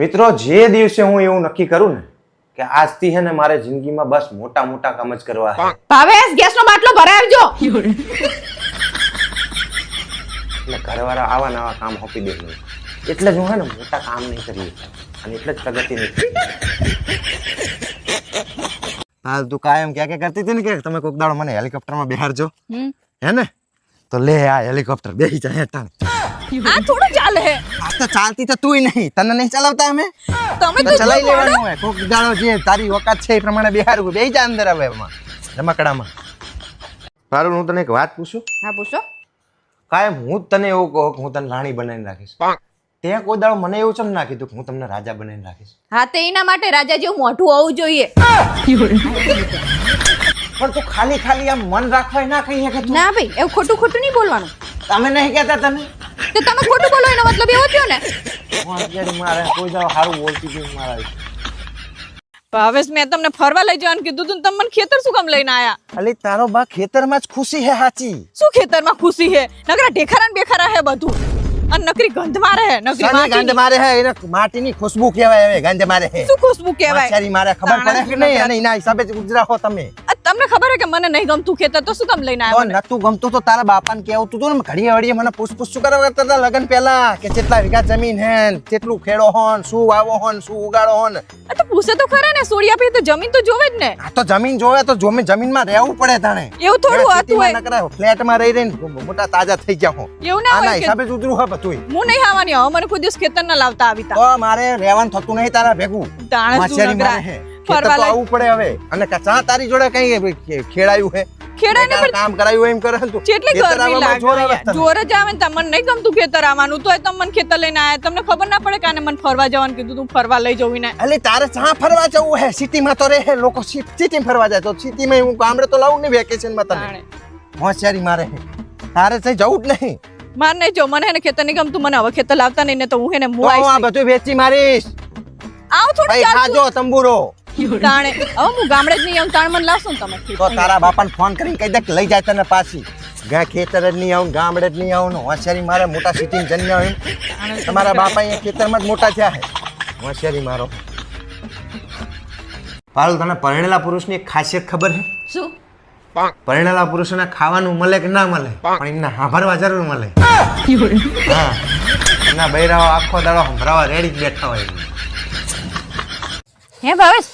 મિત્રો જે દિવસે હું એવું નક્કી કરું ને કે આજથી હે ને મારે જિંદગીમાં બસ મોટા મોટા કામ જ કરવા છે. ભાવેશ ગેસનો બાટલો ભરાઈ આવજો. એટલે ઘરવાળા આવા નવા કામ હોપી દે મને. એટલે જ હું હે ને મોટા કામ નહીં કરી અને એટલે જ પ્રગતિ નહીં હાલ તું કાયમ ક્યાં ક્યાં કરતી હતી ને કે તમે કોક દાડો મને હેલિકોપ્ટરમાં બેહારજો. હે ને? તો લે આ હેલિકોપ્ટર બેસી જાય હેઠળ આ થોડું ચાલે. હે આ તો ચાલતી તો તુંય નહીં. તને નહીં ચલાવતા અમે? તમે તો તો ચલાવી લેવાનું હોય. કોક દાડો જે તારી વકાત છે એ પ્રમાણે બિહારું બેહી જા અંદર હવે એમાં. રમકડામાં. સારું હું તને એક વાત પૂછું? હા પૂછો. કાયમ હું તને એવું કહું કે હું તને રાણી બનાવીને રાખીશ. તે કોઈ દાડો મને એવું ચમ ના કીધું કે હું તમને રાજા બનાવીને રાખીશ? હા તે એના માટે રાજા જેવું મોઢું હોવું જોઈએ. પણ તું ખાલી ખાલી આમ મન રાખવાય ના કહી શકે ના ભાઈ એવું ખોટું ખોટું નહીં બોલવાનું. તમે નહીં કહેતા તને? તો તમે ખોટું બોલો એનો મતલબ એવો થયો ને? હું અત્યારે મારે કોઈ દાડો સારું બોલતી હતી મારા ભાવેશ મેં તમને ફરવા લઈ જવાનું કીધું તું તમે મને ખેતર શું કામ લઈને આયા? અલી તારો બા ખેતરમાં જ ખુશી હે સાચી. શું ખેતરમાં ખુશી હે? નકરા ઢેખારા ને બેખારા હે બધું. અને નકરી ગંધ મારે હે નકરી માટી ગંધ મારે હે એને માટીની ખુશ્બુ કહેવાય હવે ગંધ મારે હે. શું ખુશ્બુ કહેવાય? મચ્છરી મારે ખબર પડે કે નહીં? અને એના હિસાબે જ ગુજરાહો તમે. તમને ખબર હે કે મને નહીં ગમતું ખેતર તો શું કામ લઈને આવ્યા મને? નતું ગમતું તો તારા બાપાને કેવું તું ને ઘડીએ વળીએ મને પૂછ પૂછ શું કરવા કરતા લગન પહેલા કે કેટલા વીઘા જમીન હે કેટલું ખેડો હોન શું વાવો હોન શું ઉગાડો હોન તો પૂછે તો ખરા ને સોડિયા ભાઈ તો જમીન તો જોવે જ ને. આ તો જમીન જોવે તો જમીન જમીનમાં રહેવું પડે તાણે. એવું થોડું હતું હોય ફ્લેટમાં રહી રહીને મોટા તાજા થઈ ગયા હો. એવું ના હોય કે હિસાબે જ ઉતરું હે બધું હું નહીં ખાવાની હવે મને કોઈ દિવસ ખેતર ના લાવતા આવીતા તો. મારે રહેવાનું થતું નહીં તારા ભેગું. શું મારે હે. ખેતર ફરવા તો આવવું પડે હવે. અને ચા તારી જોડે કઈ ખેડાયું હે? ખેડાઈને તારે પણ કામ કરાયું એમ કરે તું? કેટલી ગરમી આવવામાં જોર આવે લાગે જોર જ આવે ને તમને નહીં ગમતું ખેતર આવવાનું. તોય તમે મને ખેતર લઈને આયા. તમને ખબર ના પડે કે મને ફરવા જવાનું કીધું તું ફરવા લઈ જવું ને અલી તારે ચા ફરવા જવું હે સિટીમાં તો રહે લોકો. સિટીમાં ફરવા જાય તો સિટીમાં હું ગામડે તો લાવું ને વેકેશનમાં તને? હોશિયારી મારે તારે થઈ જવું જ નહીં. માર નહીં જો મને એને ખેતર નહીં ગમતું મને હવે ખેતર લાવતા નહીં ને તો હું એને તો મું હું આ બધું વેચી મારીશ. આવ થોડું ચાલ ખાજો તંબુરો. તાણે હવે હું ગામડે જ નહીં આવું તાણ મને લાવશો તમે તો તારા બાપાને ફોન કરીને કહી દે કે લઈ જાય તને પાછી. ગા ખેતર જ નહીં આવું ગામડે જ નહીં આવું હોશિયારી મારે મોટા સિટી જન્મ આવ્યું તમારા બાપા અહીંયા ખેતરમાં જ મોટા થયા છે. હોશિયારી મારો. પાલ તને પરણેલા પુરુષની એક ખાસિયત ખબર છે? શું? પરણેલા પુરુષોને ખાવાનું મળે કે ના મળે પણ એમને સાંભળવા જરૂર મળે હા. એમના બૈરાઓ આખો દાડો સંભળાવા રેડી જ બેઠા હોય હે ભાવેશ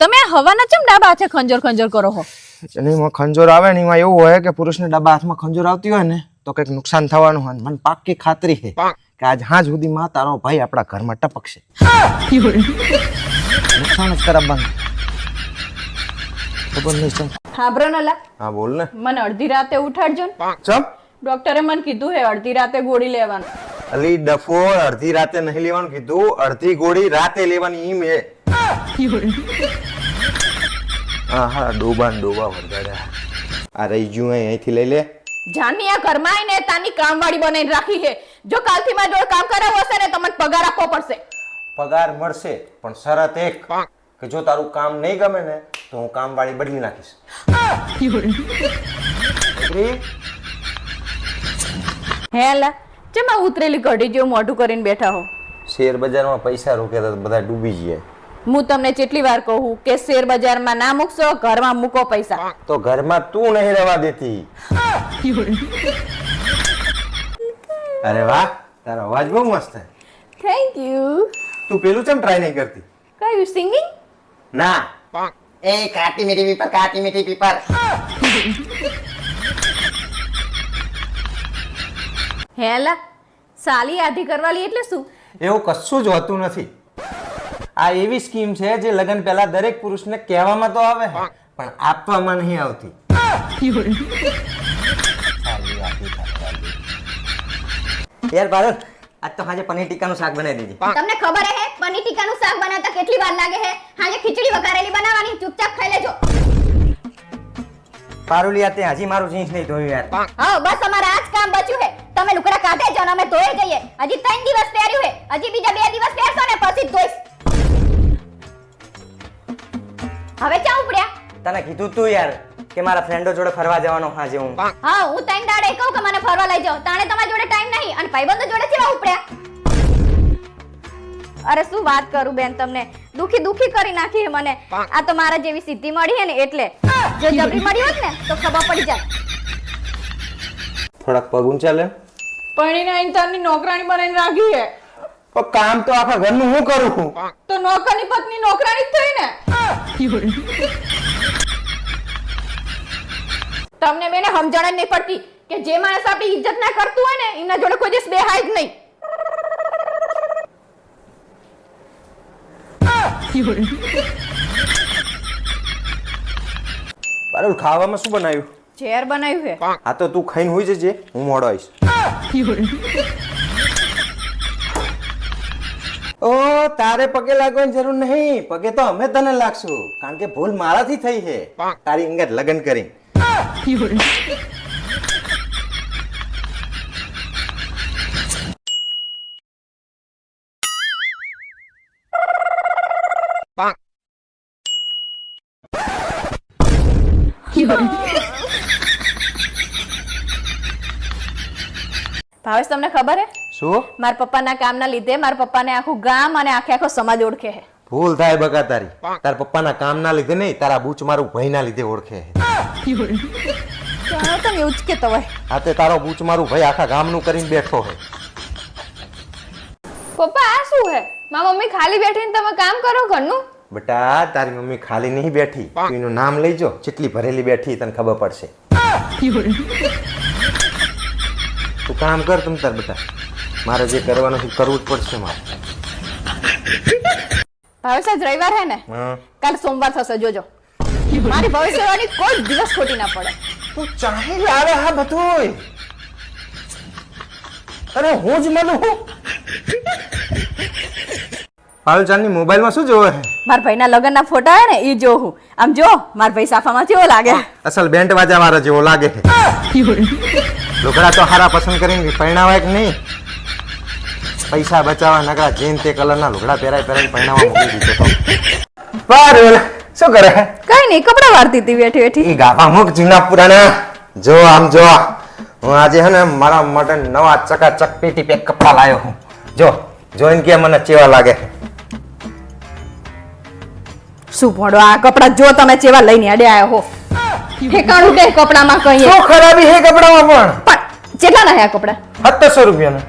તમે હવાના ચમ ડાબા હાથે ખંજર ખંજર કરો હો? એની એમાં ખંજોર આવે ને એમાં એવું હોય કે પુરુષને ડાબા હાથમાં ખંજોર આવતી હોય ને તો કંઈક નુકસાન થવાનું હોય ને. મને પાક્કી ખાતરી છે કે આજ હાજ સુધીમાં તારો ભાઈ આપણા ઘરમાં ટપકશે. નુકસાન જ કરાવવાનું. ખબર નહીં હા બ્રનલા. હા બોલ ને. મને અડધી રાતે ઉઠાડજો ને. ચમ? ડોક્ટરે મને કીધું હે અડધી રાતે ગોળી લેવાનું. અલી ડફો અડધી રાતે નહીં લેવાનું કીધું અડધી ગોળી રાતે લેવાની ઈ મે હા હા ડોબા ડોબા વરગાડ્યા. આ રહી ગયું અહીંથી લઈ લે. જાનની આ ઘરમાં આવીને તાની કામવાળી બનાવીને રાખી છે. જો કાલથી મારી જોડે કામ કરાવવું હશે ને તો મને પગાર આપવો પડશે. પગાર મળશે પણ શરત એક કે જો તારું કામ નહીં ગમે ને તો હું કામવાળી બદલી નાખીશ? હે ચમા ચમ આ ઉતરેલી ઘડી જેવું મોઢું કરીને બેઠા હો? શેર બજારમાં પૈસા રોક્યા બધા ડૂબી જાય. હું તમને કેટલી વાર કહું કે શેર બજારમાં ના મૂકશો ઘરમાં મૂકો પૈસા. તો ઘરમાં તું નહીં રહેવા દેતી. અરે વાહ તારો અવાજ બહુ મસ્ત છે. થેન્ક યુ તું પેલું ચમ ટ્રાય નહીં કરતી? કયું સિંગિંગ ના. એ કાટી મીઠી પીપર કાટી મીઠી પીપર. હેલા સાલી આધી કરવાલી એટલે શું? એવું કશું જ હોતું નથી. આ એવી સ્કીમ છે જે લગ્ન પહેલા દરેક પુરુષને કહેવામાં તો આવે પણ આપવામાં નહીં આવતી. યાર પારુલ આજ તો હાજે પનીર ટીકાનું શાક બનાવી દીધી. તમને ખબર હે? પનીર ટીકાનું શાક બનાવતા કેટલી વાર લાગે હે? હાજે ખીચડી વઘારેલી બનાવવાની ચૂપચાપ ખાઈ લેજો. પારુલિયા તે હજી મારું જીન્સ નહીં ધોયું યાર. હા બસ અમારે આજ કામ બચ્યું હે તમે લુકડા કાઢે જો અમે ધોઈ જઈએ. હજી ત્રણ દિવસ પહેર્યું હે હજી બીજા બે દિવસ પહેરશો ને પછી જ ધોઈશ. હવે ચા ઉપડ્યા? તને કીધું તું યાર કે મારા ફ્રેન્ડો જોડે ફરવા જવાનો હાજે હું હા હું ત્રણ દાડે કહું કે મને ફરવા લઈ જાઓ. તાણે તમારી જોડે ટાઈમ નહીં અને ભાઈબંધો જોડે કેવા ઉપડ્યા? અરે શું વાત કરું બેન તમને? દુખી દુખી કરી નાખી મને. આ તો મારા જેવી સિદ્ધિ મળી હે ને એટલે. જો જબરી મળી. હોત ને તો ખબર પડી જાય. થોડાક પગ ઊંચા લે પરણીને ઇન્ટરની નોકરાણી બનાવીને રાખી હે પણ કામ તો આખા ઘરનું હું કરું છું? તો નોકરની પત્ની નોકરાણી જ થઈ ને? તમને બેને સમજણ જ નહીં પડતી કે જે માણસ આપણી ઇજ્જત ના કરતું હોય ને એમના જોડે કોઈ દિવસ બેહાય જ નહીં. પારુલ ખાવામાં શું બનાવ્યું? ઝેર બનાવ્યું છે આ તો તું ખાઈને હોઈ જજે હું મોડો આવીશ ઓ તારે પગે લાગવાની જરૂર નહીં. પગે તો અમે તને લાગશું. કારણ કે ભૂલ મારાથી થઈ છે. તારી અંગત લગ્ન કરી ભાવેશ તમને ખબર હે? શું? મારા પપ્પાના કામના લીધે મારા પપ્પાને આખું ગામ અને આખે આખો સમાજ ઓળખે હે. ભૂલ થાય બકા તારી. તારા પપ્પાના કામના લીધે નહીં તારા બૂચ મારું ભાઈના લીધે ઓળખે હે. તમે એવું જ કેતો હોય. આ તે તારો બૂચ મારું ભાઈ આખા ગામનું કરીને બેઠો હે. પપ્પા આ શું હે? મારા મમ્મી ખાલી બેઠીને તમે કામ કરો ઘરનું? બેટા તારી મમ્મી ખાલી નહીં બેઠી. તું એનું નામ લઈજો જેટલી ભરેલી બેઠી તને ખબર પડશે. તું કામ કર તમ તાર બેટા. મારે જે કરવાનું છે કરવું જ પડશે મારે. ભાવેશ આજ રવિવાર હે ને. કાલ સોમવાર થશે જોજો. મારી ભવિષ્યવાણી કોઈ દિવસ ખોટી ના પડે. તું ચાહે લાવે હા બધું અરે હું જ મળું હું પાલચાલની મોબાઈલમાં શું જોવે? મારા ભાઈના લગ્નના ફોટા હે ને એ જોઉં આમ જો મારા ભાઈ સાફામાં કેવો લાગે? અસલ બેન્ડ વાજા મારા જેવો લાગે. લુગડા તો હારા પસંદ કરીને પહેણાવાય કે નહીં? પૈસા બચાવવા નકરા જેન તે કલરના લુગડા પહેરાય પહેરાય પહેણાવા મૂકી દીધો તો. પારુલ શું કરે કઈ નહીં કપડા વાળતી હતી બેઠી બેઠી એ ગાભા મુક જૂના પુરાણા. જો આમ જો. હું આજે હે ને મારા માટે નવા ચકાચક પેટી પેક કપડા લાવ્યો હું. જો જોઈને કે મને ચેવા લાગે. શું ભણો? આ કપડા જો તમે ચેવા લઈને અડે આયા હો. ઠેકાણું કે કપડામાં કહીએ? શું ખરાબી હે કપડામાં પણ? કેટલા ના હે આ કપડા? પણ સત્તરસો રૂપિયાના.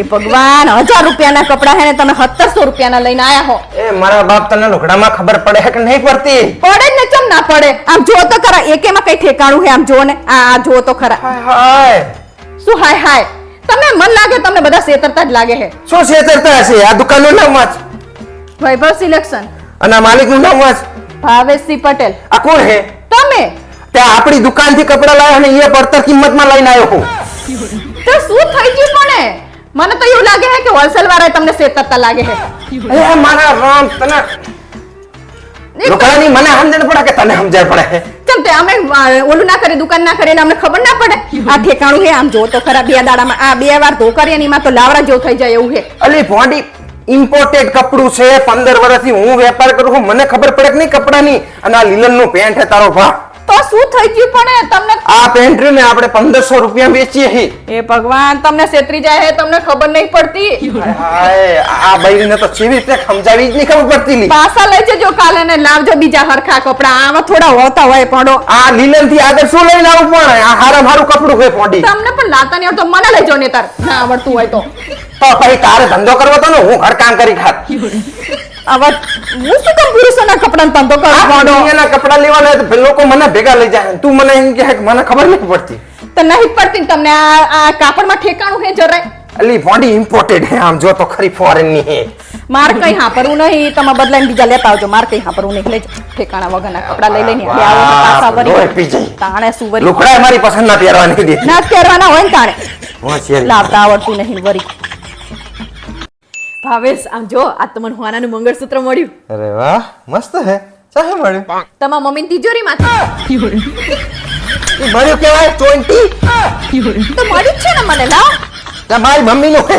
એ ભગવાન હજાર રૂપિયાના કપડા હે ને તમે સત્તરસો રૂપિયાના લઈને આયા હો. એ મારા બાપ તને લુગડામાં ખબર પડે હે કે નહીં પડતી? પડે ને ચમ ના પડે? આમ જો તો ખરા એકેમાં કઈ ઠેકાણું હે આમ જો ને આ આ જો તો ખરા. હાય હાય. શું હાય હાય? તમને મન લાગે તમને બધા સેતરતા જ લાગે હે શું છેતરતા હશે આ દુકાનનું નામ વાંચ. વૈભવ સિલેક્શન. અને આ માલિકનું નામ વાંચ. ભાવેશસિંહ પટેલ. આ કોણ હે? તમે? ત્યાં આપણી દુકાનથી કપડા લાવ્યા અને એ પડતર કિંમતમાં લઈને આવ્યો હું તો શું થઈ ગયું પણ મને તો એવું લાગે છે કે હોલસેલ વાળા તમને સેતરતા લાગે છે એ મારા રામ તને લોકોની મને સમજણ પડે કે તને સમજણ પડે કેમ તે અમે ઓલું ના કરી દુકાન ના કરી અમને ખબર ના પડે? આ ઠેકાણું હે આમ જો તો ખરા બે દાડામાં આ બે વાર ધો કરીએ ને એમાં તો લાવડા જેવું થઈ જાય એવું હે. અલી ભોંડી ઇમ્પોર્ટેડ કપડું છે, પંદર વર્ષથી હું વેપાર કરું છું, મને ખબર પડે કે નહીં કપડાની? અને આ લીલનનું પેન્ટ છે તારો ભાવ તો શું થઈ ગયું પણ તમને આ પેન્ટ્રી ને આપણે પંદરસો રૂપિયા વેચીએ છીએ એ ભગવાન તમને છેતરી જાય હે તમને ખબર નહીં પડતી. હાય, આ બૈરીને તો ચીવી તે સમજાવી જ નહીં ખબર પડતી લી. પાસા લઈ જજો કાલે ને લાવજો બીજા હરખા કપડા. આમાં થોડા હોતા હોય પડો આ લીલનથી આગળ શું લઈને આવું પણ? આ હારા મારું કપડું કોઈ પોડી. તમને પણ લાતા નહીં તો મને લઈ જો ને તાર ના આવડતું હોય તો. તો પછી તારે ધંધો કરવો તો ને હું ઘર કામ કરી ખાત. હવે હું શું કામ પુરુષોના કપડાનો ધંધો આ કરું પડો લેવાના તો લોકો મને ભેગા લઈ જાય તું મને એમ કહે કે મને ખબર નહીં પડતી. તો નહીં પડતી તમને આ આ કાપડમાં ઠેકાણું હે જરાય? અલી ફોડી ઇમ્પોર્ટેડ હે આમ જો તો ખરી ફોરેનની હે. માર કઈ હાપરવું નહીં તમે બદલાઈને બીજા લેતા આવજો. માર કઈ હાપરવું નહીં. લેજો. ઠેકાણા વગરના કપડા લઈ લઈને બે આવો પાછા તાણે લુકડા મારી પસંદ ના પહેરવાની દે ના પહેરવાના હોય ને તાણે. લાવતા આવડતું નહીં વરી. ભાવેશ આમ જો આ તમને હોનાનું મંગળસૂત્ર મળ્યું. અરે વાહ મસ્ત હે. ચાહે મળ્યું. તમારા મમ્મીની તિજોરી માં મળ્યું કેવાય 20 તો મળ્યું છે ને મને લા તમારી મમ્મી નું હે.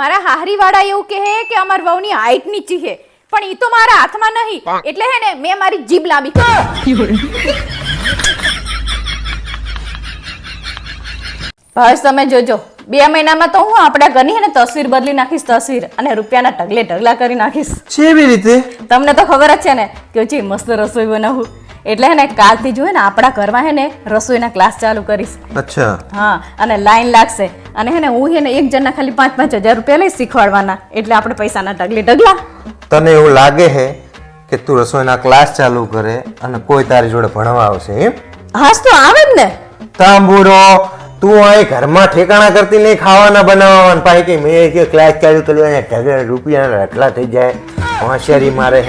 મારા હાહરી વાળા એવું કહે કે અમાર વહુની હાઈટ નીચી છે પણ ઈ તો મારા હાથમાં નહીં. એટલે હે ને મેં મારી જીભ લાંબી. ભાવેશ તમે જોજો. બે મહિનામાં તો હું આપણા ઘરની ને તસવીર બદલી નાખીશ તસવીર અને રૂપિયાના ઢગલે ઢગલા કરી નાખીશ. કેવી રીતે? તમને તો ખબર જ છે ને કે જે મસ્ત રસોઈ બનાવું. એટલે હે ને કાલથી જો હે ને આપણા ઘરમાં હે ને રસોઈના ક્લાસ ચાલુ કરીશ. અચ્છા. હા અને લાઈન લાગશે. અને હે ને હું હે ને એક જણના ખાલી પાંચ પાંચ હજાર રૂપિયા લઈ શીખવાડવાના. એટલે આપણે પૈસાના ઢગલે ઢગલા. તને એવું લાગે હે કે તું રસોઈના ક્લાસ ચાલુ કરે અને કોઈ તારી જોડે ભણવા આવશે એમ? હાસ તો આવે જ ને. તાંબુરો તું અહીં ઘરમાં ઠેકાણા કરતી નહીં, ખાવાના બનાવવાના. પાછી કે મેં કે ક્લાસ ચાલુ કર્યો અહીંયા ઢગલે રૂપિયાના રટલા થઈ જાય. હોશિયારી મારે.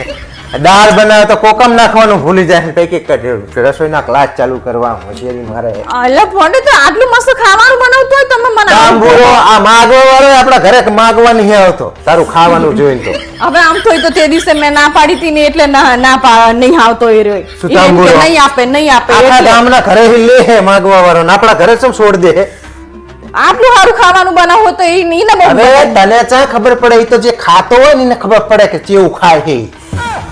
દાળ બનાવે તો કોકમ નાખવાનું ભૂલી જાય. ને પૈકી કે રસોઈના ક્લાસ ચાલુ કરવા હોશિયારી મારે. એટલે અલે તો આટલું મસ્ત ખાવાનું બનાવતો હોય તમે મને તાંબુરો આ માગવા વાળો આપણા ઘરે માગવા નહીં આવતો. તારું ખાવાનું જોઈને તો. હવે આમ થોય તો તે દિવસે મેં ના પાડી હતી ને એટલે ના ના નહીં આવતો એ રહ્યો. શું તાંબુરો? નહીં આપે નહીં આપે આખા ગામના ઘરે લે હે માગવા વાળો ને આપણા ઘરે શું છોડ દે? આટલું સારું ખાવાનું બનાવો તો એ નહીં ને હવે તને ચા ખબર પડે? એ તો જે ખાતો હોય ને એને ખબર પડે કે કેવું ખાય છે.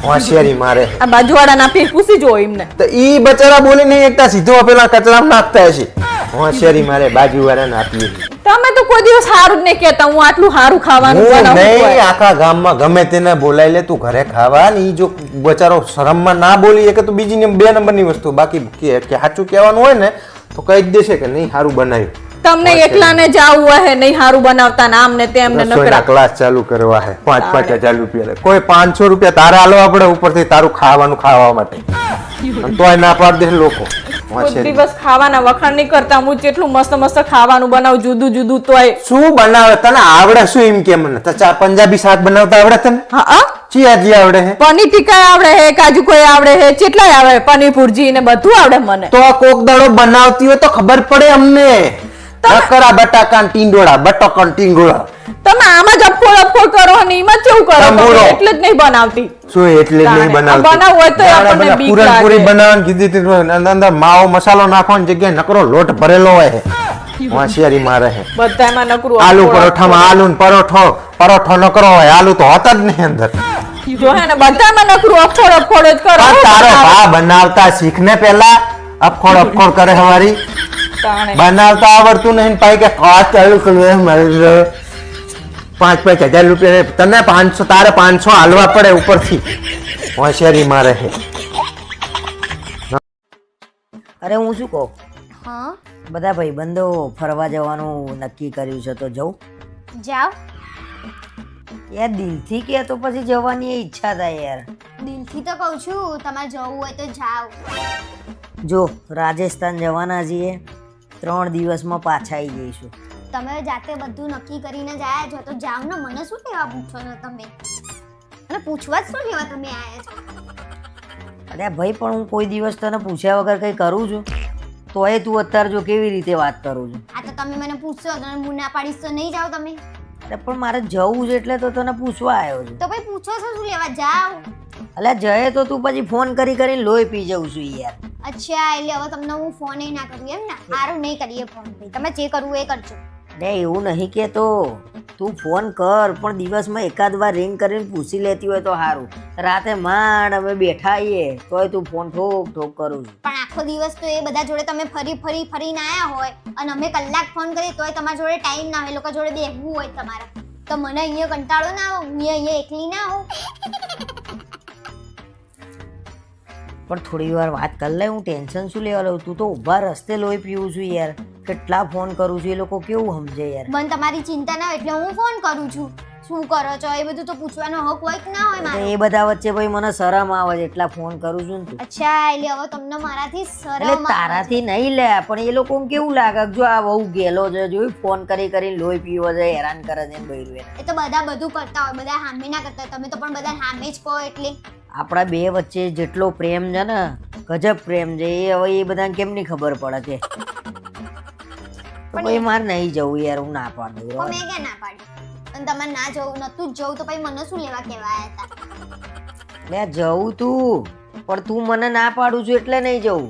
હોશિયારી મારે. આ બાજુવાળા ફીર પૂછી જો એમને. તો ઈ બચારા બોલી નહીં એકતા સીધો પેલા કચરામાં નાખતા હશે. હોશિયારી મારે બાજુવાળા આપીએ તમે તો કોઈ દિવસ સારું જ નહીં કહેતા હું આટલું સારું ખાવાનું બનાવું નહીં આખા ગામમાં ગમે તેને બોલાઈ લે તું ઘરે ખાવા ને ઈ જો બચારો શરમમાં ના બોલી કે તો બીજી ને બે નંબરની વસ્તુ. બાકી કે કે સાચું કહેવાનું હોય ને તો કહી જ દેશે કે નહીં સારું બનાવ્યું. તમને એકલાને જાવું હે નહીં હારું બનાવતા નામ ને તેમ ને નકરા. ક્લાસ ચાલુ કરવા હે. પાંચ પાંચ હજાર રૂપિયા કોઈ પાંચસો રૂપિયા તારે આલવા પડે ઉપરથી તારું ખાવાનું ખાવા માટે. તોય ના પાડ દે લોકો. દિવસ ખાવાના વખાણ નહીં કરતા. હું જેટલું મસ્ત મસ્ત ખાવાનું બનાવું જુદું જુદું તોય. શું બનાવે તને? આવડે શું એમ કે મને? ચા પંજાબી શાક બનાવતા આવડે તને? હા હા. ચી આવડે હે? પનીર ટીકા આવડે હે કાજુ કોઈ આવડે હે કેટલાય આવડે? પનીર ભુરજી ને બધું આવડે મને. તો કોક દાડો બનાવતી હોય તો ખબર પડે અમને. નકરા બટાકા ને ટીંડોળા બટાકા ને ટીંડોળા. તમે આમાં જ અફોડ અફોડ કરો અને એમાં કેવું કરો એટલે જ નહીં બનાવતી. શું એટલે જ નહીં બનાવતી? બનાવ હોય તો આપણને બીક લાગે. બનાવન કીધી હતી અંદર માવો મસાલો નાખવાની જગ્યાએ નકરો લોટ ભરેલો હોય છે. હોશિયારી મારે છે બધામાં નકરું આલુ પરોઠામાં આલુ ને પરોઠો પરોઠો નકરો હોય આલુ તો હોતા જ નહીં અંદર. જો હે ને બધામાં નકરું અફોડ અફોડ જ કરો. તારો ભા બનાવતા શીખ ને પેલા અફખોડ અફખોડ કરે હવારી. બનાવતા આવડતું નહીં પાઈ કે કાચ ચાલુ કરવું મારે પાંચ પાંચ હજાર રૂપિયા તને પાંચસો તારે પાંચસો હાલવા પડે ઉપરથી. હોશિયારી મારે છે અરે હું શું કહું? હા? બધા ભાઈબંધો ફરવા જવાનું નક્કી કર્યું છે તો જવું જાઓ. યાર દિલથી કે તો પછી જવાની ઈચ્છા થાય યાર. દિલથી તો કહું છું તમારે જવું હોય તો જાઓ. જો રાજસ્થાન જવાના છીએ. ત્રણ દિવસમાં પાછા આવી જઈશું. તમે જાતે બધું નક્કી કરીને જ છો તો જાઓ ને મને શું કહેવા પૂછો છો તમે? અને પૂછવા જ શું લેવા તમે આયા છો? અરે ભાઈ પણ હું કોઈ દિવસ તને પૂછ્યા વગર કંઈ કરું છું? તોય તું અત્યારે જો કેવી રીતે વાત કરું છું? આ તો તમે મને પૂછશો તો હું ના પાડીશ તો નહીં જાઓ તમે. અરે પણ મારે જવું છે એટલે તો તને પૂછવા આવ્યો છું. તો ભાઈ પૂછો છો શું લેવા? જાઓ. અલ્યા જયે તો તું પછી ફોન કરી કરીને લોહી પી જઉં છું યાર. અચ્છા એટલે હવે તમને હું ફોન ના કરું એમ ને? સારું નહીં કરીએ ફોન ભાઈ. તમે જે કરવું એ કરજો. અરે એવું નહીં કેતો તું. ફોન કર પણ દિવસમાં એકાદ વાર રિંગ કરીને પૂછી લેતી હોય તો સારું રાતે માંડ અમે બેઠા આવીએ તોય તું ફોન ઠોક ઠોક કરું છું. પણ આખો દિવસ તો એ બધા જોડે તમે ફરી ફરી ફરીને આવ્યા હોય અને અમે કલાક ફોન કરીએ તોય તમારા જોડે ટાઈમ ના હોય. લોકો જોડે બેહવું હોય તમારે. તો મને અહીંયા કંટાળો ના આવે હું અહીંયા એકલી ના હોઉં. પણ થોડી વાર વાત કરી લે હું ટેન્શન શું લેવા લઉં? તું તો ઊભા રસ્તે લોહી પીવું છું યાર. કેટલા ફોન કરું છું એ લોકો કેવું સમજે યાર? મને તમારી ચિંતા ના હોય એટલે હું ફોન કરું છું. શું કરો છો? એ બધું તો પૂછવાનો હક હોય કે ના હોય એ બધા વચ્ચે ભાઈ મને શરમ આવે છે એટલા ફોન કરું છું ને અચ્છા એટલે હવે તમને મારાથી શરમ એટલે તારાથી નહીં લે પણ એ લોકો કેવું લાગે જો આ બહુ ગેલો છે જોયું ફોન કરી કરી લોહી પીવો છે હેરાન કરે છે બૈરું એ તો બધા બધું કરતા હોય બધા હામે ના કરતા તમે તો પણ બધા હામે જ કહો એટલે. આપણા બે વચ્ચે જેટલો પ્રેમ છે ને ગજબ પ્રેમ છે એ હવે એ બધાને કેમ નહીં ખબર પડે તો ભાઈ મારે નહીં જવું યાર હું ના પાડું મેં કે ના પાડી? અને તમારે ના જવું નતું જ જવું તો પછી મને શું લેવા કહેવા હતા મેં જવું તું પણ તું મને ના પાડું છું એટલે નહીં જવું.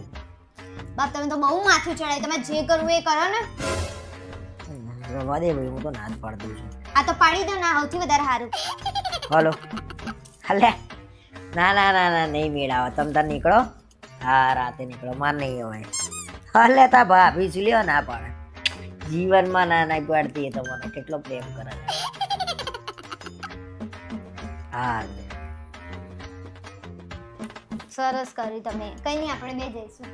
બાપ તમે તો બહુ માથું ચડાય તમે જે કરવું એ કરો ને. રવા દે ભાઈ હું તો ના જ પાડી દઉં છું. આ તો પાડી દો ના સૌથી વધારે સારું. હલો. હલે. ના ના ના ના નહીં મેળાવો. તમે તાર નીકળો. હા રાતે નીકળો. માર નહીં હોય હલે તા ભાભી શું લ્યો ના પણ. જીવનમાં ના ના પાડતી એ મને. કેટલો પ્રેમ કરે હા સરસ કર્યું તમે. કઈ નહીં આપણે બે જઈશું.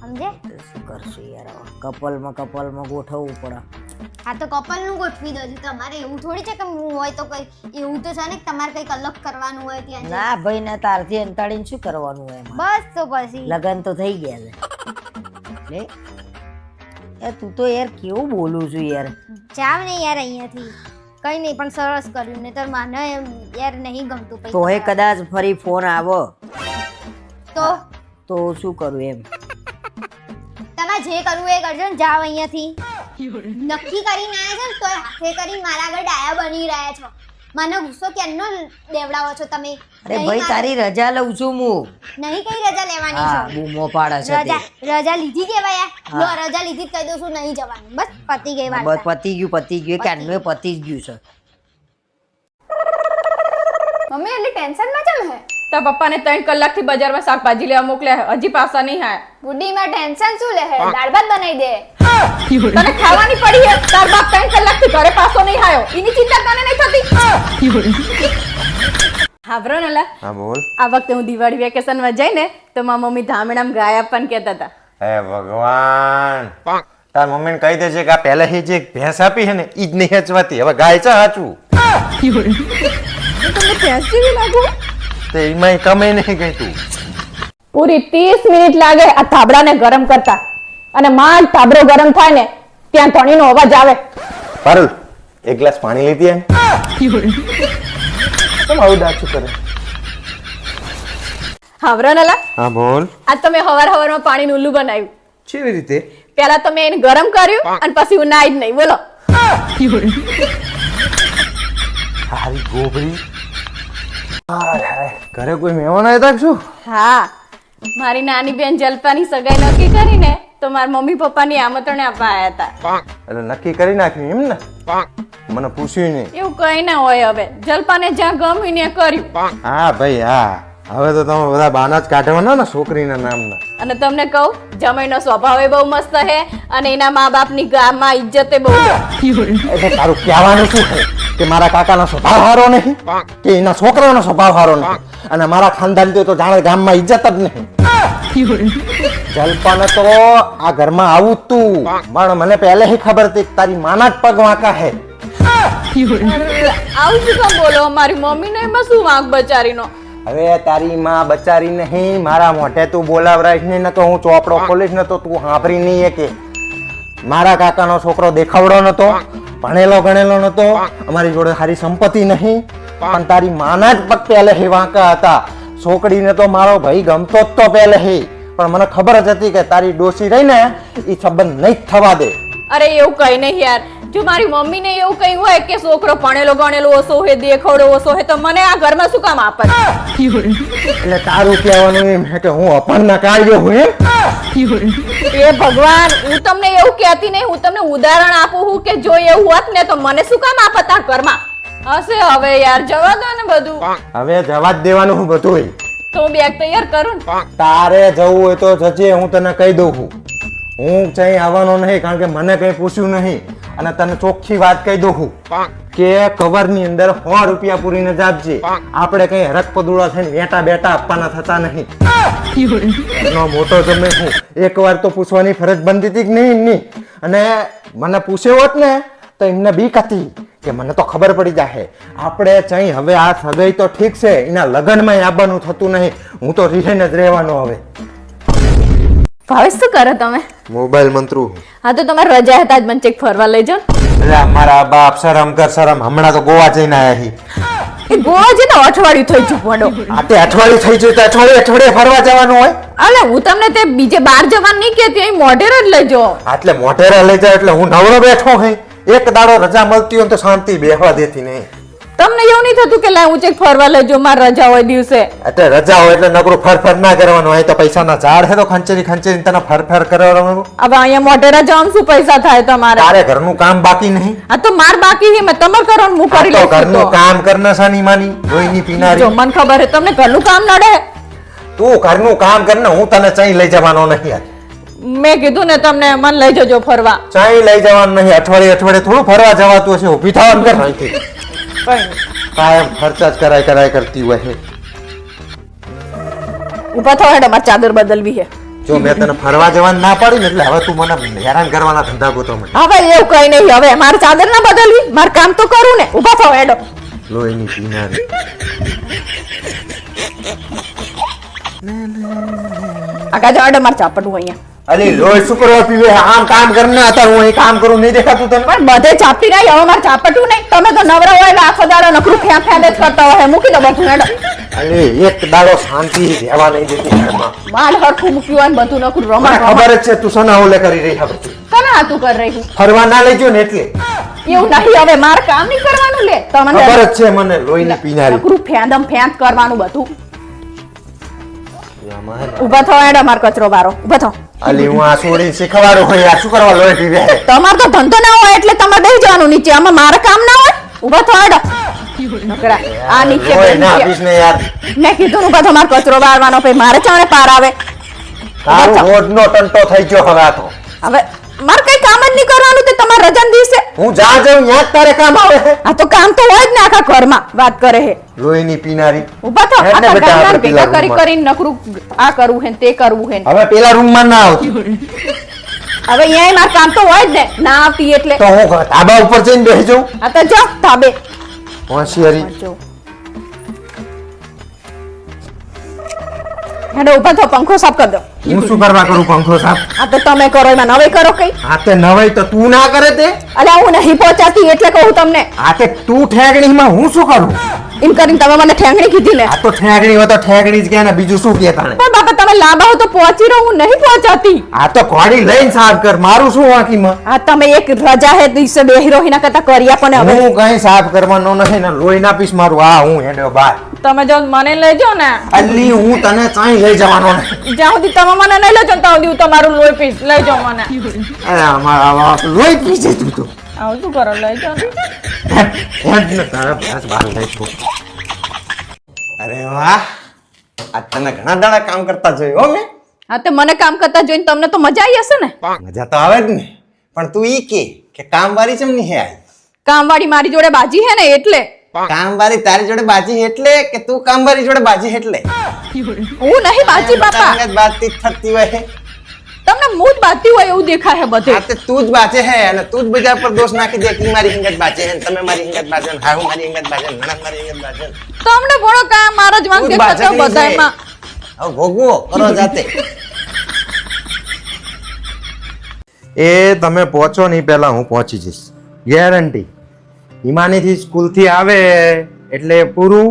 સમજે શું કરશું યાર? કપલમાં કપલમાં ગોઠવવું પડે. હા તો કપલનું ગોઠવી દો છો. તમારે એવું થોડી છે કે હું હોય તો કઈ એવું તો છે ને તમારે કંઈક અલગ કરવાનું હોય ત્યાં ના ભાઈ ના તારથી અંતાડીને શું કરવાનું હોય બસ તો પછી. લગન તો થઈ ગયા છે. એ તું તો યાર કેવું બોલું છું યાર. જાવ ને યાર અહીંયાથી. કઈ નહીં પણ સરસ કર્યું. ને તો મને એમ યાર નહીં ગમતું તો એ કદાચ ફરી ફોન આવો. તો? તો શું કરું એમ? તમારે જે કરવું એ કરજો ને જાવ અહીંયાથી. નક્કી કરીને આવ્યા છે ને તોય હાથે કરી મારા આગળ ડાયા બની રહ્યા છો. મને ગુસ્સો કેમનો દેવડાવો છો તમે? અરે ભાઈ તારી રજા લઉં છું હું. નહીં કઈ રજા લેવાની છે? બૂમો પાડે છે રજા તે. રજા લીધી કેવાય. લો રજા લીધી જ કહી દઉં છું નહીં જવાનું. બસ પતી ગઈ બસ વાત પતી ગયું પતી ગયું. ક્યારનું પતી જ ગયું છે. મમ્મી એટલી ટેન્શનમાં ચમ હે? તાર પપ્પાને ત્રણ કલાકથી બજારમાં શાકભાજી લેવા મોકલ્યા હજી પાસા નહીં આયા. બુઢીમાં ટેન્શન શું લે હે દાળ ભાત બનાવી દે. તને ખાવાની પડી હે તાર બાપ ત્રણ કલાકથી ઘરે પાસો નહીં આયો. એની ચિંતા તને નહીં થતી? હાવરો ને લા હા બોલ. આ વખતે હું દિવાળી વેકેશનમાં જઈને તો મારા મમ્મી ધામણામ ગાય આપવાનું કહેતા હતા. હે ભગવાન! તાર મમ્મીને કહી દેજે કે આ પહેલા જે ભેંસ આપી હે ને ઈ જ નહીં હચવાતી. હવે ગાય છે હાચું તમને ભેંસ જેવી લાગુ? તો એમાં કમે નહીં ગઈ પૂરી ત્રીસ મિનિટ લાગે આ થાબડાને ગરમ કરતા. અને માંડ થાબડો ગરમ થાય ને ત્યાં ધણીનો અવાજ આવે. પારુલ એક ગ્લાસ પાણી લીધી એમ. કેમ આવું ડાચું કરે? હાવરો નલા? હા બોલ. આ તમે હવાર હવારમાં પાણીનું ઉલ્લું બનાવ્યું. કેવી રીતે? પેલા તમે એને ગરમ કર્યું અને પછી હું નાઈ જ નહીં બોલો. હારી ગોબરી ઘરે કોઈ મહેમાન આવ્યા હતા શું? હા. મારી નાની બેન જલપાની સગાઈ નક્કી કરીને તો મારા મમ્મી પપ્પાની આમંત્રણ આપવા આવ્યા હતા એટલે નક્કી કરી નાખ્યું એમ ને? મને પૂછ્યું નહીં. એવું કઈ ના હોય હવે. જલપાને જ્યાં ગમ્યું ને કર્યું. હા ભાઈ હા. હવે તો તમે બધા બાના જ કાઢવાના ને છોકરીના નામના. અને તમને કહું જમાઈનો સ્વભાવ એ બહુ મસ્ત છે અને એના મા બાપની ગામમાં ઇજ્જતે બહુ એટલે તારું કહેવાનું શું છે? કે મારા કાકાનો સ્વભાવ સારો નહીં કે એના છોકરાનો સ્વભાવ સારો નહીં. અને મારા ખાનદાન તો જાણે ગામમાં ઇજ્જત જ નહીં. જલપાને તો આ ઘરમાં આવું તું. પણ મને પહેલેથી ખબર હતી કે તારી માના જ પગ વાંકા હે. આવું શું બોલો? મારી મમ્મીને એમાં શું વાંક બચારીનો? હવે તારી માં બચારી નહીં મારા મોઢે તું બોલાવરાઈશ નહીં ને તો હું ચોપડો ખોલીશ ને તો તું હાંભરી નહીં કે મારા કાકાનો છોકરો દેખાવડો નતો ભણેલો ગણેલો નતો અમારી જોડે સારી સંપત્તિ નહીં પણ તારી માના જ પગ પહેલે હે વાંકા હતા. છોકરીને તો મારો ભાઈ ગમતો જ તો પહેલે હે. પણ મને ખબર જ હતી કે તારી ડોસી રહી ને એ સંબંધ નહીં થવા દે. અરે એવું કઈ નહીં યાર. જો મારી મમ્મીને એવું કઈ હોય કે છોકરો ભણેલો ગણેલો ઓછો હે દેખાવડો ઓછો હે તો મને આ ઘરમાં શું કામ આપે? એટલે તારું કહેવાનું એમ છે કે હું અપણના કાઢ્યો હું એમ? એ ભગવાન હું તમને એવું કહેતી નહીં હું તમને ઉદાહરણ આપું છું કે જો એવું હોત ને તો મને શું કામ આપત આ ઘરમાં? હશે હવે યાર જવા દો ને બધું. હવે જવા જ દેવાનું હું બધું તો હું બેગ તૈયાર કરું તારે જવું હોય તો જજે હું તને કહી દઉં છું. હું ક્યાંય આવવાનો નહીં કારણ કે મને કંઈ પૂછ્યું નહીં. અને તને ચોખ્ખી વાત કહી દઉં છું કે કવરની અંદર સો રૂપિયા પૂરીને જ આપજે આપણે કઈ હરક પદુડા થઈને વેટા બેટા આપવાના થતા નહીં. એનો મોટો જમે હું. એકવાર તો પૂછવાની ફરજ બનતી હતી કે નહીં એમની? અને મને પૂછ્યો હોત ને તો એમને બીક હતી કે મને તો ખબર પડી જાહે. આપણે ચાઈ હવે આ સગાઈ તો ઠીક છે એના લગ્નમાં આવવાનું થતું નહીં. હું તો રીહેને જ રહેવાનો હવે. ભાવેશ શું કરો તમે? મોબાઈલ મંત્રુ હા. તો તમારે રજા હતા જ મને ચેક ફરવા લઈ જાઓ એટલે મારા બાપ શરમ કર શરમ. હમણાં તો ગોવા જઈને આયા છી એ ગોવા છે ને અઠવાડિયું થઈ ચૂક પડો આ તે અઠવાડિયું થઈ ગયું તો અઠવાડિયે અઠવાડિયે ફરવા જવાનું હોય? અલે હું તમને તે બીજે બહાર જવાનું નહીં કહેતી અહીં મોઢેરા જ લઈ જાઓ. એટલે મોઢેરા લઈ જાય એટલે હું નવરો બેઠો હે. એક દાડો રજા મળતી હોય તો શાંતિ બેહવા દેતી નહીં. તમને એવું નહીં થતું કે લાય હું ચેક ફરવા લઈ મારે રજા હોય દિવસે? એટલે રજા હોય એટલે નકરું ફરફર ના કરવાનું હોય તો પૈસાના ઝાડ છે તો ખંચેરી ખંચેરી તને ફરફર કરવાનું. હવે અહીંયા મોઢેરા જવાનું શું પૈસા થાય તમારે? તારે ઘરનું કામ બાકી નહીં. આ તો માર બાકી છે મેં તમાર કરવાનું હું કરી લઉં ઘરનું કામ કરના સાની માની લોહીની જો પીનારી મને ખબર છે તમને ઘરનું કામ નડે? તું ઘરનું કામ કરને હું તને ચાઈ લઈ જવાનો નહીં મેં કીધું ને તમને મન લઈ જજો ફરવા. ચાઈ લઈ જવાનું નહીં અઠવાડિયે અઠવાડિયે થોડું ફરવા જવાતું હશે ઊભી થવાનું કર. કાયમ ખર્ચા જ કરાય કરાય કરતી હોય છે. ઊભા થવા હેડો મારે ચાદર બદલવી છે. જો મેં તને ફરવા જવાનું ના પાડી ને એટલે હવે તું મને હેરાન કરવાના ધંધા ગોતો મને. હવે એવું કઈ નહીં હવે મારે ચાદર ના બદલવી મારે કામ તો કરું ને. ઊભા થવા હેડો. લોહીની પીનારી આગા જાવ હેડો મારે ચાપડવું અહીંયા. અલી લોહી શું કરવા પીવે આમ કામ કરને હતા હું અહીં કામ કરું નહીં દેખાતું તને? પણ બધે ચાપી રહી હવે મારે ચાપટું નહીં. તમે તો નવરા હોય એટલે આખો દાડો નકરું ફ્યા ફ્યા જ કરતા હોય. મૂકી દો બધું મેડમ અરે એક દાડો શાંતિ રહેવા નહીં દેતી ઘરમાં. માલ હરખું મૂક્યું હોય ને બધું નકરું રમા ખબર જ છે તું સના ઓલે કરી રહી હવે કના તું કરી રહી ફરવા ના ગયો ને એટલે. એવું નહીં હવે મારે કામ નહીં કરવાનું લે. તમને ખબર જ છે મને લોહીને પીનારી. નકરું ફેંદમ ફેંદ કરવાનું બધું. ઊભા થો એડા માર કચરો બારો ઊભા થો. અલી હું આ છોડી શીખવાડું હોય આ શું કરવા લોહી પીવે તમાર તો ધંધો ના હોય એટલે તમારે દઈ જવાનું નીચે. આમાં મારે કામ ના હોય? ઊભા હેડો. નકરા આ નીચે લોહી ના બેસી ને યાર. મેં કીધું ને ઊભા થો માર કચરો બારવાનો પછી મારે ચાણે પાર આવે. તારું રોજનો ટંટો થઈ ગયો હવે આ તો. હવે મારે કઈ કામ જ નહીં કરવાનું તે તમારા રજાના દિવસે. હું જા જાઉં જ તારે કામ આવે આ તો કામ તો હોય જ ને આખા ઘરમાં વાત કરે હે લોહીની પીનારી. ઊભા થો આ આપણે ભેગા કરી કરી નકરું આ કરવું હે તે કરવું હે હવે પેલા રૂમમાં ના આવતી. હવે અહીંયા મારે કામ તો હોય જ ને ના આવતી એટલે. તો હું ધાબા ઉપર જઈને બેસી જાઉં. આ તો જો ધાબે. હોશિયારી હેડો ઊભા થો પંખો સાફ કરી દો. હું શું કરવા કરું પંખો સાફ આ તો તમે કરો એમાં નવાઈ કરો કઈ? આ તે નવાઈ તો તું ના કરે તે? અલ્યા હું નહીં પહોંચાતી એટલે કહું તમને. આ તે તું ઠેકણીમાં હું શું કરું? એમ કરીને તમે મને ઠેંગણી કીધી ને. આ તો ઠેંગણી હોય તો ઠેંગણી જ કે ને બીજું શું કે તાણે પણ બાપા તમે લાંબા હો તો પહોંચી રહો હું નહીં પહોંચાતી. આ તો કોડી લઈને સાફ કર મારું શું વાંકીમાં? આ તમે એક રજા હે દિવસે બે હિરોહીના કરતા કર્યા પણ હવે. હું કઈ સાફ કરવાનો નથી ને લોહી ના પીસ મારું આ હું હેડ્યો બાર તમે જો મને લઈ જાઓ ને. અલી હું તને ચાઈ લઈ જવાનો ને જ્યાં સુધી તમે મને નહીં લેજો ને ત્યાં સુધી હું તમારું લોહી પીસ લઈ જાઓ મને. અરે અમારા લોહી પીસે તું તો. આવું શું કરો લઈ જાઓ. તારા ભેંસ બહાર અરે વાહ આ તને ઘણા દાડા કામ કરતા જોયો હો મેં. હા તે મને કામ કરતા જોઈને તમને તો મજા આવી હશે ને? મજા તો આવે જ ને પણ તું ઈ કે કે કામવાળી ચમ નહીં આવી કામવાળી મારી જોડે બાજી હે ને એટલે. કામવાળી તારી જોડે બાજી એટલે કે તું કામવાળી જોડે બાજી એટલે? હું નહીં બાજી બાપા. તારી જ બાતચીત થતી હોય. તમને હું જ બાજી હોય એવું દેખાય હે બધે. આ તું જ બાચે હે અને તું જ બીજા પર દોષ નાખી દે કે મારી હિંગત બાચે હે તમે મારી હિંગત બાચે ને હા હું મારી હિંગત બાચે ને નણંદ મારી હિંગત બાચે તમને ઘણો કામ મારા જ વાંક દેખાતો બધાયમાં હવે ભોગવો કરો જાતે. એ તમે પહોંચો નહીં પહેલા હું પહોંચી જઈશ. ગેરંટી. હિમાનીથી સ્કૂલથી આવે એટલે પૂરું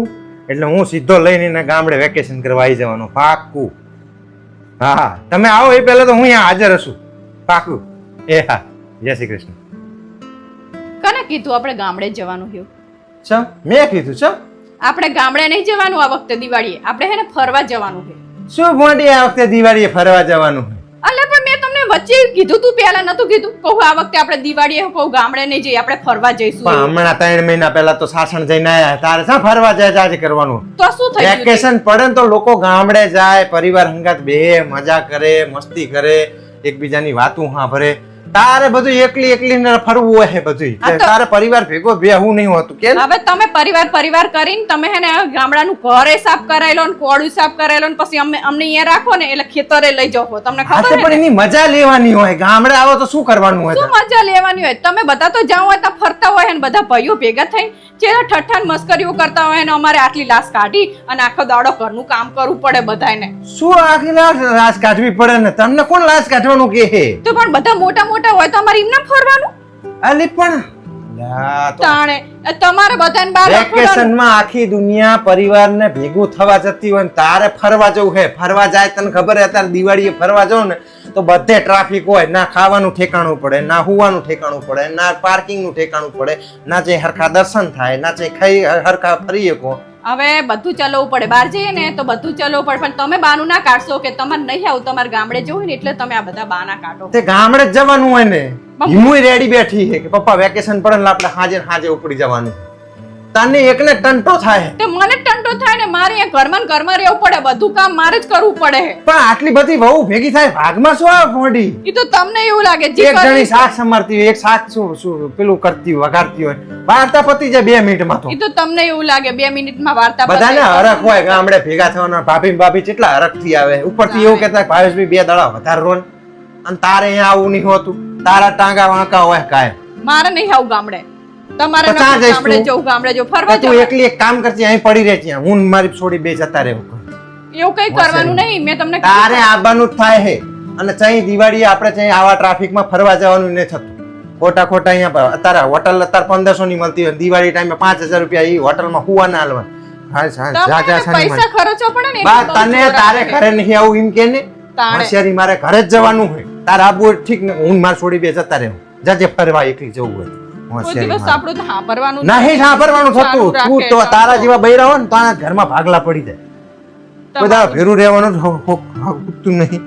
એટલે હું સીધો લઈને ગામડે વેકેશન કરવા આવી જવાનું. પાક્કું. હા હા. તમે આવો એ પહેલા તો હું અહીંયા હાજર હશું. પાકું. એ હા જય શ્રી કૃષ્ણ. કને કીધું આપણે ગામડે જવાનું થયું છ મેં કીધું છ આપણે ગામડે નહીં જવાનું આ વખતે દિવાળીએ. આપણે હે ને ફરવા જવાનું છે શું મોટી આ વખતે દિવાળીએ ફરવા જવાનું અલે પણ મેં તમને વચ્ચે કીધું તું પહેલા નતું કીધું. કહું આ વખતે આપણે દિવાળીએ કહું ગામડે નહીં જઈએ આપણે ફરવા જઈશું. પણ હમણાં ત્રણ મહિના પહેલા તો સાસણ જઈને આવ્યા તારે શા ફરવા જાય આજે કરવાનું? તો શું થયું વેકેશન પડે ને તો લોકો ગામડે જાય પરિવાર હંગાત બે મજા કરે મસ્તી કરે એકબીજાની વાતું સાંભળે. તારે બધું એકલી એકલી ને ફરવું હે બધું તારે પરિવાર ભેગો બેહવું નહીં હોતું કે હવે તમે પરિવાર પરિવાર કરીને તમે હે ને ગામડાનું ઘરે સાફ કરાયેલો ને કોડું સાફ કરાયેલો ને પછી અમને અમને અહીંયા રાખો ને એટલે ખેતરે લઈ જાઓ. તમને ખબર પણ એની મજા લેવાની હોય. ગામડે આવો તો શું કરવાનું હોય શું મજા લેવાની હોય? તમે બધા તો હોય તો ફરતા હોય ને બધા ભાઈઓ ભેગા થઈ જે ઠઠ્ઠાન મસ્કરીઓ કરતા હોય ને અમારે આટલી લાશ કાઢી અને આખો દાડો ઘરનું કામ કરવું પડે બધાને શું આખી લાશ લાશ કાઢવી પડે ને? તમને કોણ લાશ કાઢવાનું કે હે તો પણ બધા મોટા મોટા હોય તો અમારે એમને ફરવાનું? અલી પણ. તાણે તમારે બધાને બહાર વેકેશનમાં આખી દુનિયા પરિવારને ભેગું થવા જતી હોય ને તારે ફરવા જવું હે. ફરવા જાય તને ખબર હે અત્યારે દિવાળીએ ફરવા જાવ ને તો બધે ટ્રાફિક હોય. ના ખાવાનું ઠેકાણું પડે ના હોવાનું ઠેકાણું પડે ના પાર્કિંગનું ઠેકાણું પડે ના જે હરખા દર્શન થાય ના જે ખાઈ હરખા ફરી શકો હવે બધું ચલાવવું પડે. બહાર જઈએ ને તો બધું ચલાવવું પડે. પણ તમે બાનું ના કાઢશો કે તમારે નહીં આવું તમારે ગામડે જવું હોય ને એટલે તમે આ બધા બાના કાઢો. તે ગામડે જવાનું હોય ને. હું રેડી બેઠી છે કે પપ્પા વેકેશન પડે ને આપણે હાજે હાજે ઉપડી જવાનું. તને એકને ટંટો થાય. તે મને ટંટો થાય ને મારે અહીંયા ઘરમાં ને ઘરમાં રહેવું પડે બધું કામ મારે જ કરવું પડે. પણ આટલી બધી વહુ ભેગી થાય ભાગમાં શું આવે મોડી એ તો તમને એવું લાગે જે એક જણી શાક સમારતી હોય એક શાક શું શું પેલું કરતી હોય વઘારતી હોય. વાર્તા પતી જાય બે મિનિટમાં તો. એ તો તમને એવું લાગે બે મિનિટમાં વાર્તા બધાને. હરખ હોય ગામડે ભેગા થવાના ભાભી ને ભાભી કેટલા હરખથી આવે. ઉપરથી એવું કહેતા ભાવેશભાઈ બે દડા વધારે રોન. અને તારે અહીંયા આવું નહીં હોતું. તારા ટાંગા વાંકા હોય કાય મારે નહીં આવું ગામડે. તમારે પચાસ જઈશ તું? જવું ગામડે જવું. ફરવા તું જવું એકલી એક કામ કરતી અહીં પડી રહે છે હું ને મારી છોડી બે જતા રહેવું એવું કઈ કરવાનું નહીં. મેં તમને તારે આવવાનું જ થાય હે. અને ચાહી દિવાળીએ આપણે ચાહી આવા ટ્રાફિકમાં ફરવા જવાનું નહીં થતું. ખોટા ખોટા અહીંયા પ- અત્યારે હોટલ અત્યારે પંદરસો ની મળતી હોય. દિવાળી ટાઈમે પાંચ હજાર રૂપિયા એ હોટલમાં હુવા ના હાલવા. હા, હા, જા, જા, તમારે શાની પૈસા ખર્ચવા પડે ને બા એટલે બહુ તને જોર તારે આવે. ઘરે નહીં આવું એમ કે ને? તાણે. હોશિયારી મારે ઘરે જ જવાનું હોય. તારે આબુ ઠીક ને હું મારી છોડી બે જતા રહેવું. જાજે ફરવા એકલી જવું હોય કોઈ દિવસ આપણું તો સાંભળવાનું નહીં સાંભળવાનું થતું. તું તો તારા જેવા બૈરા હોય ને તો આના ઘરમાં ભાગલા પડી જાય. બધા ભેરું રહેવાનું હોતું નહીં.